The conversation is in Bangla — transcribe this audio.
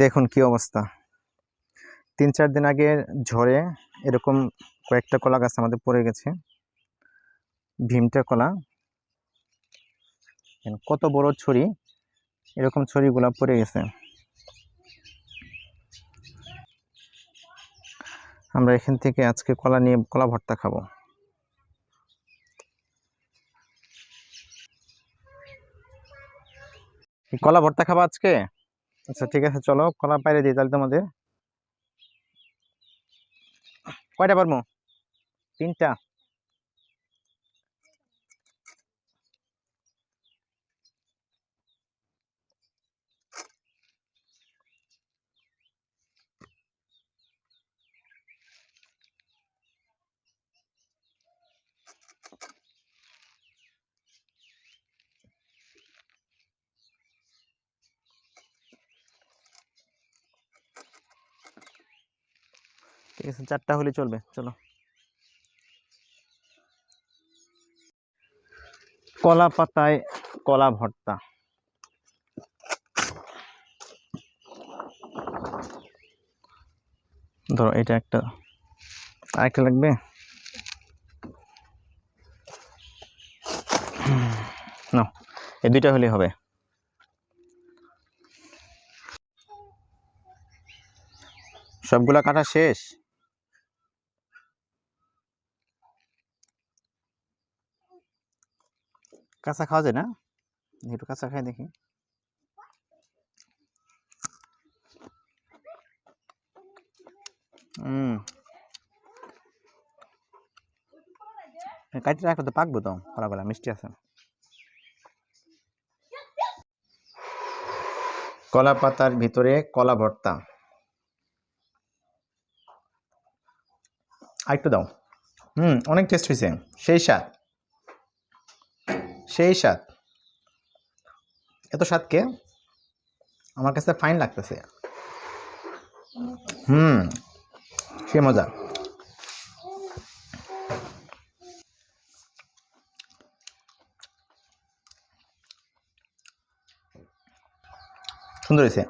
দেখুন কি অবস্থা। তিন চার দিন আগে ঝড়ে এরকম কয়েকটা কলা গাছ আমাদের পড়ে গেছে। ভীমটা কলা। কত বড় ছড়ি, এরকম ছড়িগুলা পড়ে গেছে। আমরা এখান থেকে আজকে কলা নিয়ে কলা ভর্তা খাব কি কলা ভর্তা খাব আজকে? আচ্ছা ঠিক আছে চলো কলা পাইরে দিই তাহলে তোমাদের। কয়টা পারব তিনটা? ঠিক আছে, চারটা হলে চলবে, চলো। কলা পাতায় কলা ভর্তা। ধরো, এটা একটা, আরেকটা লাগবে? না, এই দুইটা হলেই হবে। সবগুলা কাটা শেষ? কাঁচা খাওয়া যায় না? একটু কাঁচা খাই দেখি। কাটি রাখলে তো পাকবো তো কলাগুলা মিষ্টি আছে। কলা পাতার ভিতরে কলা ভর্তা। আরেকটু দাও। হুম, অনেক টেস্ট হয়েছে সেই স্বাদ। সেই স্বাদ। এত স্বাদকে আমার কাছে ফাইন লাগতেছে। হুম সে মজা। সুন্দর হয়েছে।